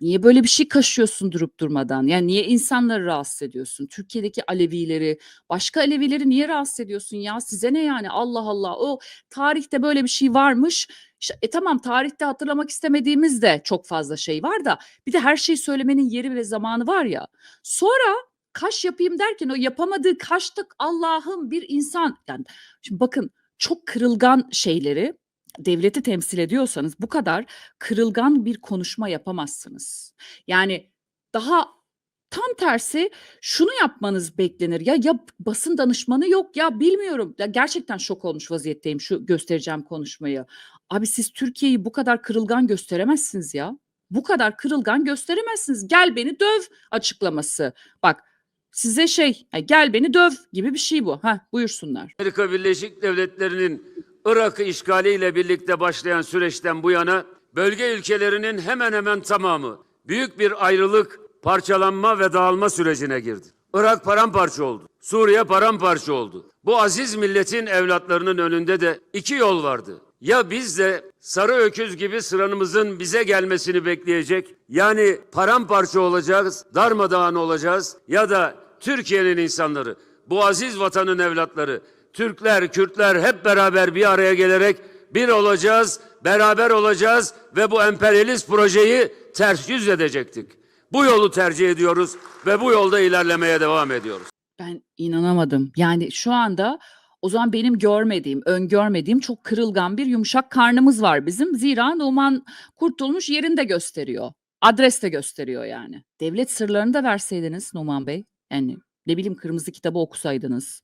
Niye böyle bir şey kaşıyorsun durup durmadan? Yani niye insanları rahatsız ediyorsun? Türkiye'deki Alevileri, başka Alevileri niye rahatsız ediyorsun ya? Size ne yani? Allah Allah. O tarihte böyle bir şey varmış. E tamam tarihte hatırlamak istemediğimiz de çok fazla şey var da bir de her şeyi söylemenin yeri ve zamanı var ya. Sonra kaş yapayım derken o yapamadığı kaştık Allah'ım bir insan yani şimdi bakın çok kırılgan şeyleri devleti temsil ediyorsanız bu kadar kırılgan bir konuşma yapamazsınız. Yani daha tam tersi şunu yapmanız beklenir. Ya ya basın danışmanı yok ya bilmiyorum. Ya gerçekten şok olmuş vaziyetteyim şu göstereceğim konuşmayı. Abi siz Türkiye'yi bu kadar kırılgan gösteremezsiniz ya. Bu kadar kırılgan gösteremezsiniz. Gel beni döv açıklaması. Bak size şey "Ha, gel beni döv gibi bir şey bu. Ha buyursunlar. Amerika Birleşik Devletleri'nin Irak'ı işgaliyle birlikte başlayan süreçten bu yana bölge ülkelerinin hemen hemen tamamı büyük bir ayrılık, parçalanma ve dağılma sürecine girdi. Irak paramparça oldu. Suriye paramparça oldu. Bu aziz milletin evlatlarının önünde de iki yol vardı. Ya biz de sarı öküz gibi sıranımızın bize gelmesini bekleyecek. Yani paramparça olacağız, darmadağın olacağız ya da Türkiye'nin insanları, bu aziz vatanın evlatları, Türkler, Kürtler hep beraber bir araya gelerek bir olacağız, beraber olacağız ve bu emperyalist projeyi ters yüz edecektik. Bu yolu tercih ediyoruz ve bu yolda ilerlemeye devam ediyoruz. Ben inanamadım. Yani şu anda o zaman benim görmediğim, öngörmediğim çok kırılgan bir yumuşak karnımız var bizim. Zira Numan Kurtulmuş yerinde gösteriyor. Adres de gösteriyor yani. Devlet sırlarını da verseydiniz Numan Bey. Yani ne bileyim kırmızı kitabı okusaydınız.